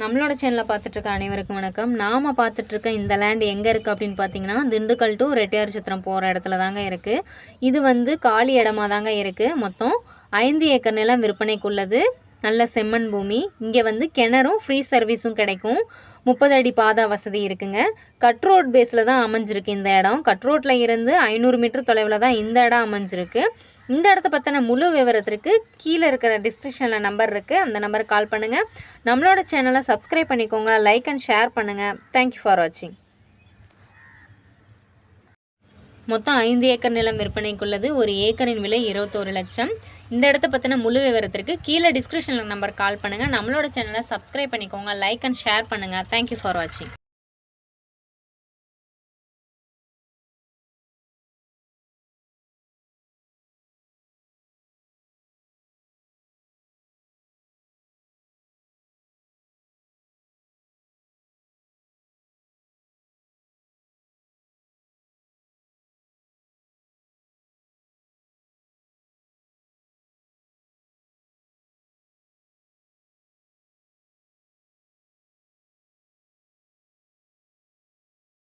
நம்மளோட சேனலில் பார்த்துட்ருக்க அனைவருக்கும் வணக்கம். நாம் பார்த்துட்ருக்க இந்த லேண்ட் எங்கே இருக்குது அப்படின்னு பார்த்தீங்கன்னா திண்டுக்கல் டு ரெட்டியார் சித்திரம் போகிற இடத்துல தாங்க இருக்குது இது வந்து காலி இடமா தாங்க இருக்குது மொத்தம் ஐந்து ஏக்கர் நிலம் விற்பனைக்குள்ளது நல்ல செம்மண் பூமி. இங்கே வந்து கிணறும் ஃப்ரீ சர்வீஸும் கிடைக்கும். முப்பது அடி பாதா வசதி இருக்குங்க. கட்ரோட் பேஸில் தான் அமைஞ்சிருக்கு இந்த இடம். கட்ரோட்டில் இருந்து ஐநூறு மீட்டர் தொலைவில் தான் இந்த இடம் அமைஞ்சிருக்கு. இந்த இடத்த பற்றின முழு விவரத்திற்கு கீழே இருக்கிற டிஸ்கிரிப்ஷனில் நம்பர் இருக்குது அந்த நம்பருக்கு கால் பண்ணுங்கள் நம்மளோட சேனலை சப்ஸ்கிரைப் பண்ணிக்கோங்க. லைக் அண்ட் ஷேர் பண்ணுங்கள் தேங்க்யூ ஃபார் வாட்சிங் மொத்தம் ஐந்து ஏக்கர் நிலம் விற்பனைக்குள்ளது. ஒரு ஏக்கரின் விலை இருபத்தோரு லட்சம். இந்த இடத்த பற்றின முழு விவரத்திற்கு கீழே டிஸ்கிரிப்ஷனில் நம்பர் கால் பண்ணுங்கள் நம்மளோட சேனலை சப்ஸ்கிரைப் பண்ணிக்கோங்க. லைக் அண்ட் ஷேர் பண்ணுங்கள் தேங்க்யூ ஃபார் வாட்சிங்